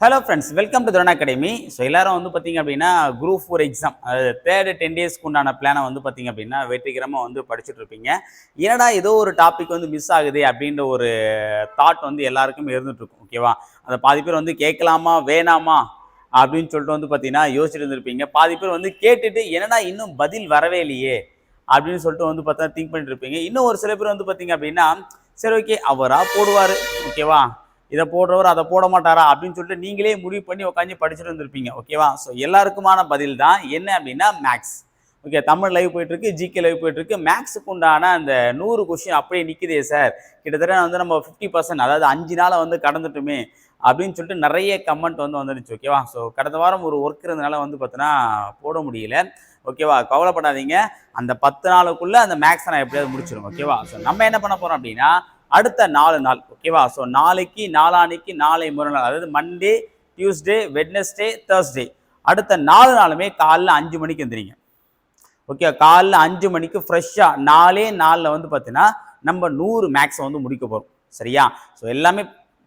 Hello friends welcome to துரண் academy so எல்லாரும் வந்து பார்த்தீங்க அப்படின்னா குரூப் ஃபோர் எக்ஸாம் அதாவது தேர்டு டென் டேஸ்க்கு உண்டான பிளானை வந்து பார்த்தீங்க அப்படின்னா வெற்றிகரமாக வந்து படிச்சுட்டு இருப்பீங்க. என்னடா ஏதோ ஒரு டாபிக் வந்து மிஸ் ஆகுது அப்படின்ற ஒரு தாட் வந்து எல்லாருக்கும் இருந்துகிட்ருக்கும் ஓகேவா அந்த பாதி பேர் வந்து கேட்கலாமா வேணாமா? அப்படின்னு சொல்லிட்டு வந்து பார்த்தீங்கன்னா யோசிச்சுட்டு இருந்திருப்பீங்க. பாதி பேர் வந்து கேட்டுட்டு என்னடா இன்னும் பதில் வரவே இல்லையே? அப்படின்னு சொல்லிட்டு வந்து பார்த்தா திங்க் பண்ணிட்டு இருப்பீங்க. இன்னும் ஒரு சில பேர் வந்து பார்த்தீங்க அப்படின்னா சரி ஓகே அவராக போடுவார் ஓகேவா இதை போடுறவர் அதை போட மாட்டாரா அப்படின்னு சொல்லிட்டு நீங்களே முடிவு பண்ணி உட்காந்து படிச்சுட்டு வந்திருப்பீங்க ஓகேவா ஸோ எல்லாருக்குமான பதில் தான் என்ன அப்படின்னா மேக்ஸ் ஓகே தமிழ் லைவ் போயிட்டுருக்கு ஜிகே லைவ் போயிட்டுருக்கு. மேக்ஸுக்கு உண்டான அந்த நூறு கொஷின் அப்படியே நிற்குதே சார் கிட்டத்தட்ட வந்து நம்ம ஃபிஃப்டி பர்சன்ட் அதாவது அஞ்சு நாளை வந்து கடந்துட்டுமே அப்படின்னு சொல்லிட்டு நிறைய கமெண்ட் வந்து வந்துருச்சு ஓகேவா ஸோ கடந்த வாரம் ஒரு ஒர்க் இருந்தனால வந்து பார்த்தோன்னா போட முடியல ஓகேவா கவலைப்படாதீங்க. அந்த பத்து நாளுக்குள்ளே அந்த மேக்ஸை நான் எப்படியாவது முடிச்சிடும் ஓகேவா ஸோ நம்ம என்ன பண்ண போகிறோம் அப்படின்னா அடுத்த நாலு நாள் ஓகேவா? ஸோ நாளைக்கு நாளானைக்கு நாளை மறுநாள் அதாவது மண்டே டியூஸ்டே வெட்னஸ்டே தேர்ஸ்டே அடுத்த நாலு நாளுமே காலைல அஞ்சு மணிக்கு வந்துடுங்க ஓகே காலைல அஞ்சு மணிக்கு ஃப்ரெஷ்ஷாக நாலே நாளில் வந்து பார்த்தீங்கன்னா நம்ம நூறு மேக்ஸை வந்து முடிக்க போகிறோம் சரியா? ஸோ எல்லாமே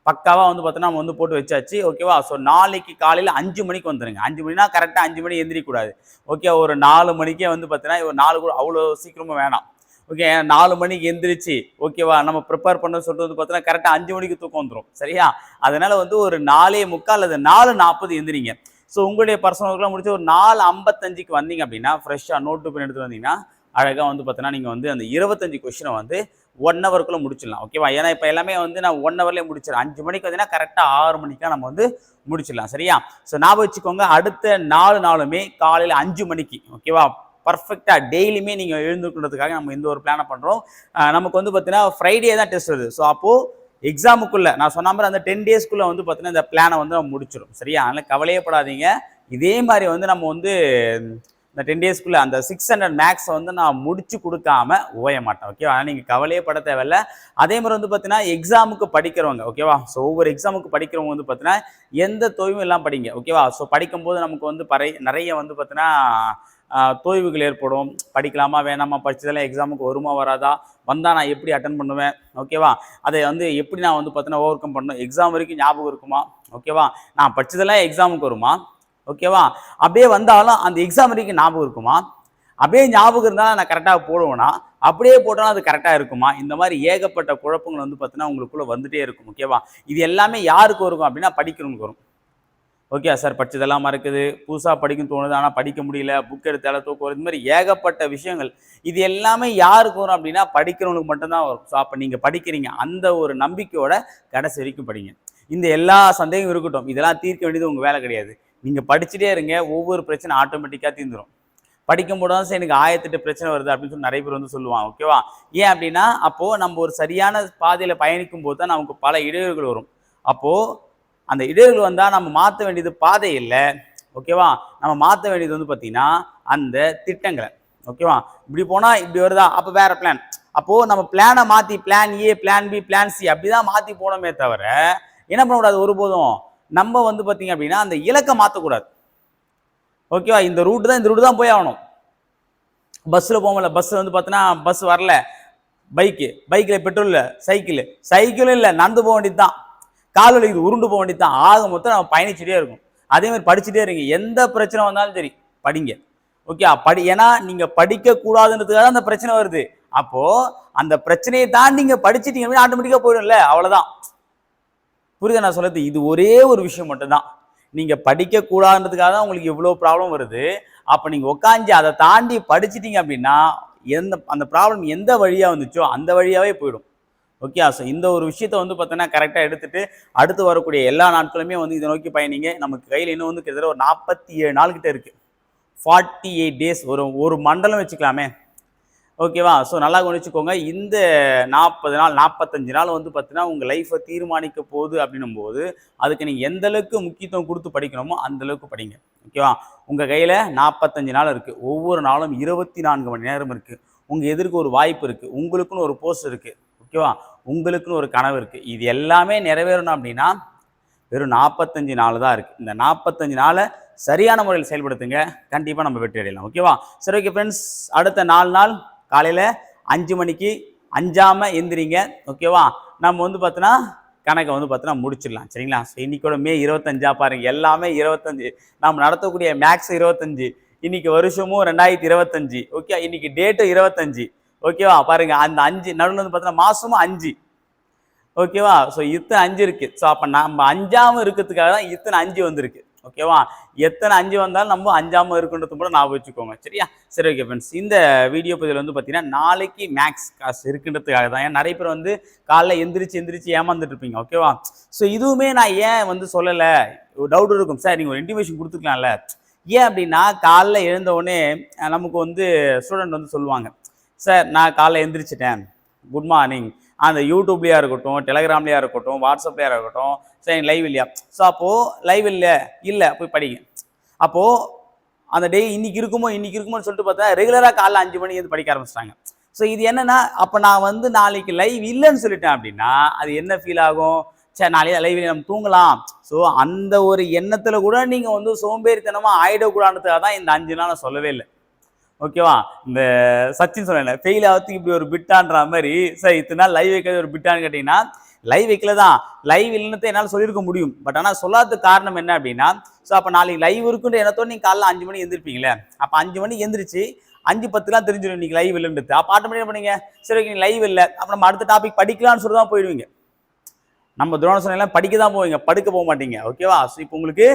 பக்காவாக வந்து பார்த்தோன்னா நம்ம வந்து போட்டு வச்சாச்சு ஓகேவா? ஸோ நாளைக்கு காலையில் அஞ்சு மணிக்கு வந்துடுங்க அஞ்சு மணினா கரெக்டாக அஞ்சு மணி எந்திரிக்கூடாது ஓகே ஒரு நாலு மணிக்கே வந்து பார்த்தீங்கன்னா ஒரு நாலு கூட அவ்வளோ சீக்கிரமாக வேணாம். ஓகே நாலு மணிக்கு எந்திரிச்சு ஓகேவா நம்ம ப்ரிப்பேர் பண்ண சொல்றது பார்த்தோன்னா கரெக்டாக அஞ்சு மணிக்கு தூக்கம் வந்துடும் சரியா? அதனால வந்து ஒரு நாலே முக்கால் அல்லது நாலு நாற்பது எந்திரிங்க. ஸோ உங்களுடைய பர்சனல் ஒர்க்லாம் முடிச்சு ஒரு நாலு ஐம்பத்தஞ்சுக்கு வந்தீங்க அப்படின்னா ஃப்ரெஷ்ஷாக நோட்டு பண்ணி எடுத்து வந்தீங்கன்னா அழகாக வந்து பார்த்தீங்கன்னா நீங்கள் வந்து அந்த இருபத்தஞ்சு கொஷினை வந்து ஒன் ஹவருக்குள்ளே முடிச்சிடலாம் ஓகேவா ஏன்னா இப்போ எல்லாமே வந்து நான் ஒன் ஹவர்லேயே முடிச்சிடலாம் அஞ்சு மணிக்கு வந்தீங்கன்னா கரெக்டாக ஆறு மணிக்காக நம்ம வந்து முடிச்சிடலாம் சரியா? ஸோ ஞாபகம் வச்சுக்கோங்க அடுத்த நாலு நாளுமே காலையில் அஞ்சு மணிக்கு ஓகேவா பர்ஃபெக்டாக டெய்லியுமே நீங்கள் எழுந்துக்கிறதுக்காக நம்ம இந்த ஒரு பிளானை பண்ணுறோம் நமக்கு வந்து பார்த்தீங்கன்னா ஃப்ரைடே தான் டெஸ்ட் வருது. ஸோ அப்போது எக்ஸாமுக்குள்ளே நான் சொன்ன மாதிரி அந்த டென் டேஸ்க்குள்ளே வந்து பார்த்தீங்கன்னா இந்த பிளானை வந்து நம்ம முடிச்சிடும் சரியா? அதனால் கவலையப்படாதீங்க. இதே மாதிரி வந்து நம்ம வந்து இந்த டென் டேஸ்க்குள்ளே அந்த சிக்ஸ் ஹண்ட்ரட் மேக்ஸை வந்து நான் முடிச்சு கொடுக்காம ஓய மாட்டேன். ஓகேவா ஆனால் நீங்கள் கவலையே பட தேவையில்ல. அதே மாதிரி வந்து பார்த்தீங்கன்னா எக்ஸாமுக்கு படிக்கிறவங்க ஓகேவா ஸோ ஒவ்வொரு எக்ஸாமுக்கு படிக்கிறவங்க வந்து பார்த்தீங்கன்னா எந்த தொய்வும் எல்லாம் படிங்க. ஓகேவா ஸோ படிக்கும்போது நமக்கு வந்து பறை நிறைய வந்து பார்த்தீங்கன்னா தோய்வுகள் ஏற்படும். படிக்கலாமா வேணாமா படிச்சதெல்லாம் எக்ஸாமுக்கு வருமா வராதா? வந்தால் நான் எப்படி அட்டன் பண்ணுவேன்? ஓகேவா அதை வந்து எப்படி நான் வந்து பார்த்தீங்கன்னா ஓவர் கம் பண்ணணும்? எக்ஸாம் வரைக்கும் ஞாபகம் இருக்குமா? ஓகேவா நான் படிச்சதெல்லாம் எக்ஸாமுக்கு வருமா? ஓகேவா அப்படியே வந்தாலும் அந்த எக்ஸாம் வரைக்கும் ஞாபகம் இருக்குமா? அப்படியே ஞாபகம் இருந்தாலும் நான் கரெக்டாக போடுவேனா? அப்படியே போட்டாலும் அது கரெக்டாக இருக்குமா? இந்த மாதிரி ஏகப்பட்ட குழப்பங்கள் வந்து பார்த்தீங்கன்னா உங்களுக்குள்ளே வந்துட்டே இருக்கும். ஓகேவா இது எல்லாமே யாருக்கு வரும் அப்படின்னா படிக்கிறவங்களுக்கு வரும். ஓகே சார் படிச்சதெல்லாம் மறக்குது. புதுசாக படிக்கும் தோணுது ஆனால் படிக்க முடியல புக் எடுத்தால தூக்கம் இது இந்த மாதிரி ஏகப்பட்ட விஷயங்கள். இது எல்லாமே யாருக்கு வரும் அப்படின்னா படிக்கிறவங்களுக்கு மட்டும்தான் வரும். ஸோ அப்போ நீங்கள் படிக்கிறீங்க. அந்த ஒரு நம்பிக்கையோட கடைசி வரைக்கும் படிங்க. இந்த எல்லா சந்தேகம் இருக்கட்டும். இதெல்லாம் தீர்க்க வேண்டியது உங்கள் வேலை கிடையாது. நீங்கள் படிச்சுட்டே இருங்க. ஒவ்வொரு பிரச்சனை ஆட்டோமேட்டிக்காக தீர்ந்துடும் படிக்கும்போது தான் எனக்கு ஆயிரத்தெட்டு பிரச்சனை வருது அப்படின்னு சொல்லி நிறைய பேர் வந்து சொல்லுவாங்க ஓகேவா ஏன் அப்படின்னா அப்போது நம்ம ஒரு சரியான பாதையில் பயணிக்கும் போது தான் நமக்கு பல இடையூறுகள் வரும். அப்போது அந்த இடையூறுகள் வந்தால் நம்ம மாற்ற வேண்டியது பாதை இல்லை. ஓகேவா நம்ம மாற்ற வேண்டியது வந்து பார்த்தீங்கன்னா அந்த திட்டங்களை. ஓகேவா இப்படி போனால் இப்படி வருதா? அப்போ வேற பிளான் அப்போது நம்ம பிளானை மாற்றி plan A plan B plan C அப்படி தான் மாற்றி போனோமே தவிர என்ன பண்ணக்கூடாது ஒருபோதும் நம்ம வந்து பார்த்தீங்க அப்படின்னா அந்த இலக்கை மாற்றக்கூடாது ஓகேவா இந்த ரூட்டு தான் இந்த ரூட்டு தான் போய் ஆகணும். பஸ்ஸில் போகல பஸ் வந்து பார்த்தீங்கன்னா பஸ் வரல. பைக்கு. பைக்கில் பெட்ரோல் இல்லை சைக்கிள். சைக்கிளும் இல்லை நடந்து போக வேண்டியது தான் கால் வலிக்குது உருண்டு போக வேண்டியது தான். ஆக மொத்தம் நம்ம பயணிச்சுட்டே இருக்கும். அதே மாதிரி படிச்சுட்டே இருங்க எந்த பிரச்சனை வந்தாலும் சரி படிங்க. ஓகே படி ஏன்னா நீங்கள் படிக்கக்கூடாதுன்றதுக்காக தான் அந்த பிரச்சனை வருது. அப்போது அந்த பிரச்சனையை தாண்டி நீங்கள் படிச்சிட்டீங்க ஆட்டோமேட்டிக்காக போயிடும்ல. அவ்வளோதான் புரியுதா நான் சொல்கிறது இது ஒரே ஒரு விஷயம் மட்டும்தான். நீங்கள் படிக்கக்கூடாதுன்றதுக்காக தான் உங்களுக்கு இவ்வளோ ப்ராப்ளம் வருது. அப்போ நீங்கள் உட்காந்து அதை தாண்டி படிச்சிட்டீங்க அப்படின்னா எந்த அந்த ப்ராப்ளம் எந்த வழியாக வந்துச்சோ அந்த வழியாகவே போயிடும். ஓகே ஸோ இந்த ஒரு விஷயத்த வந்து பார்த்தீங்கன்னா கரெக்டாக எடுத்துட்டு அடுத்து வரக்கூடிய எல்லா நாட்களுமே வந்து இதை நோக்கி பயணிங்க. நமக்கு கையில் இன்னும் வந்து கிட்டத்தட்ட ஒரு நாற்பத்தி ஏழு நாள் கிட்ட இருக்குது ஃபார்ட்டி எயிட் டேஸ் ஒரு ஒரு மண்டலம் வச்சுக்கலாமே. ஓகேவா ஸோ நல்லா கவனிச்சுக்கோங்க. இந்த நாற்பது நாள் நாற்பத்தஞ்சு நாள் வந்து பார்த்தீங்கன்னா உங்கள் லைஃப்பை தீர்மானிக்க போகுது அப்படின்னும் போது அதுக்கு நீங்கள் எந்த அளவுக்கு முக்கியத்துவம் கொடுத்து படிக்கணுமோ அந்தளவுக்கு படிங்க. ஓகேவா உங்கள் கையில் நாற்பத்தஞ்சு நாள் இருக்குது ஒவ்வொரு நாளும் இருபத்தி நான்கு மணி நேரம் இருக்குது உங்கள் எதிர்க்கு ஒரு வாய்ப்பு இருக்குது உங்களுக்குன்னு ஒரு போஸ்ட் இருக்குது ஓகேவா உங்களுக்குன்னு ஒரு கனவு இருக்குது இது எல்லாமே நிறைவேறணும் அப்படின்னா வெறும் நாற்பத்தஞ்சு நாள் தான் இருக்குது இந்த நாற்பத்தஞ்சு நாளை சரியான முறையில் செயல்படுத்துங்க. கண்டிப்பாக நம்ம வெற்றி அடையலாம். ஓகேவா சரி ஓகே ஃப்ரெண்ட்ஸ் அடுத்த நாலு நாள் காலையில் அஞ்சு மணிக்கு அஞ்சாமல் எந்திரிங்க. ஓகேவா நம்ம வந்து பார்த்தோன்னா கணக்கை வந்து பார்த்தோன்னா முடிச்சிடலாம். சரிங்களா? ஸோ இன்னைக்கோட மே இருபத்தஞ்சா பாருங்கள் எல்லாமே இருபத்தஞ்சு. நாம் நடத்தக்கூடிய மேக்ஸ் இருபத்தஞ்சு. இன்றைக்கி வருஷமும் ரெண்டாயிரத்தி இருபத்தஞ்சு. ஓகே இன்றைக்கி டேட்டும் இருபத்தஞ்சு. ஓகேவா பாருங்க அந்த அஞ்சு நடுவில் வந்து பார்த்தீங்கன்னா மாசமும் அஞ்சு. ஓகேவா ஸோ இத்தனை அஞ்சு இருக்கு. ஸோ அப்போ நம்ம அஞ்சாம இருக்கிறதுக்காக தான் இத்தனை அஞ்சு வந்திருக்கு. ஓகேவா எத்தனை அஞ்சு வந்தாலும் நம்ம அஞ்சாம இருக்குன்றது கூட ஞாபகம் வச்சுக்கோங்க. சரியா? சரி ஓகே ஃப்ரெண்ட்ஸ் இந்த வீடியோ பதிவில் வந்து பார்த்தீங்கன்னா நாளைக்கு மேக்ஸ் காசு இருக்குன்றதுக்காக தான். ஏன் நிறைய பேர் வந்து காலைல எந்திரிச்சு எந்திரிச்சு ஏமாந்துட்டு இருப்பீங்க. ஓகேவா ஸோ இதுவுமே நான் ஏன் வந்து சொல்லலை? ஒரு டவுட் இருக்கும். சார் நீங்கள் ஒரு இன்டிமேஷன் கொடுத்துக்கலாம்ல ஏன் அப்படின்னா காலைல எழுந்த உடனே நமக்கு வந்து ஸ்டூடெண்ட் வந்து சொல்லுவாங்க. சார் நான் காலைல எந்திரிச்சிட்டேன். குட் மார்னிங் அந்த யூடியூப்லையா இருக்கட்டும் டெலகிராம்லேயா இருக்கட்டும் வாட்ஸ்அப்லையா இருக்கட்டும் சரி லைவ் இல்லையா? ஸோ அப்போது லைவ் இல்லை? இல்லை போய் படிங்க. அப்போது அந்த டே இன்னைக்கு இருக்குமோ இன்றைக்கி இருக்குமோன்னு சொல்லிட்டு பார்த்தா ரெகுலராக காலைல அஞ்சு மணிக்கு வந்து படிக்க ஆரம்பிச்சிட்டாங்க. ஸோ இது என்னென்னா அப்போ நான் வந்து நாளைக்கு லைவ் இல்லைன்னு சொல்லிட்டேன் அப்படின்னா அது என்ன ஃபீல் ஆகும்? சரி நாளைக்கு லைவ் நம்ம தூங்கலாம். ஸோ அந்த ஒரு எண்ணத்தில் கூட நீங்கள் வந்து சோம்பேறித்தனமாக ஆகிடக்கூடாதுக்காக தான் இந்த அஞ்சு நாள் நான் சொல்லவே இல்லை. ஓகேவா? இந்த சச்சின் சொன்னேன் ஃபெயில் ஆகிறதுக்கு இப்படி ஒரு பிட்டான்ற மாதிரி. சார் இத்தனை நாள் லைவ் வைக்கிறது ஒரு பிட்டான்னு கேட்டிங்கன்னா லைவ் வைக்கல தான். லைவ் இல்லைன்னு என்னால் சொல்லியிருக்க முடியும். பட் ஆனால் சொல்லாத காரணம் என்ன அப்படின்னா ஸோ அப்போ நாளைக்கு லைவ் இருக்குன்ற எண்ணத்தோட நீங்கள் காலைல அஞ்சு மணிக்கு எந்திருப்பீங்களே அப்போ அஞ்சு மணிக்கு எந்திரிச்சு அஞ்சு பத்துலாம் தெரிஞ்சிடும் இன்னைக்கு லைவ் இல்லைன்றது. அப்போ ஆட்டோமேட்டிக் பண்ணீங்க சரி ஓகே லைவ் இல்லை. அப்போ நம்ம அடுத்த டாபிக் படிக்கலாம்னு சொல்லி தான் போயிடுவீங்க. நம்ம துரோணசனையெல்லாம் படிக்க தான் போவீங்க. படுக்க போக மாட்டீங்க. ஓகேவா? ஸோ இப்போ உங்களுக்கு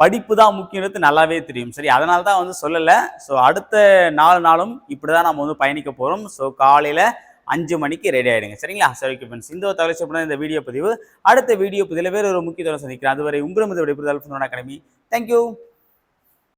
படிப்பு தான் முக்கியன்றது நல்லாவே தெரியும். சரி அதனால தான் வந்து சொல்லலை. ஸோ அடுத்த நாலு நாளும் இப்படி தான் நம்ம வந்து பயணிக்க போகிறோம் ஸோ காலையில் அஞ்சு மணிக்கு ரெடி ஆகிடுங்க சரிங்களா? சரி ஓகே ஃப்ரெண்ட்ஸ் இந்த ஒரு தகவல் இந்த வீடியோ பதிவு. அடுத்த வீடியோ பதிவில் வேறு ஒரு முக்கியத்துவம் சந்திக்கிறேன். அதுவரை உங்களிடம் விடைபெறுதல் அகாடமி தேங்க்யூ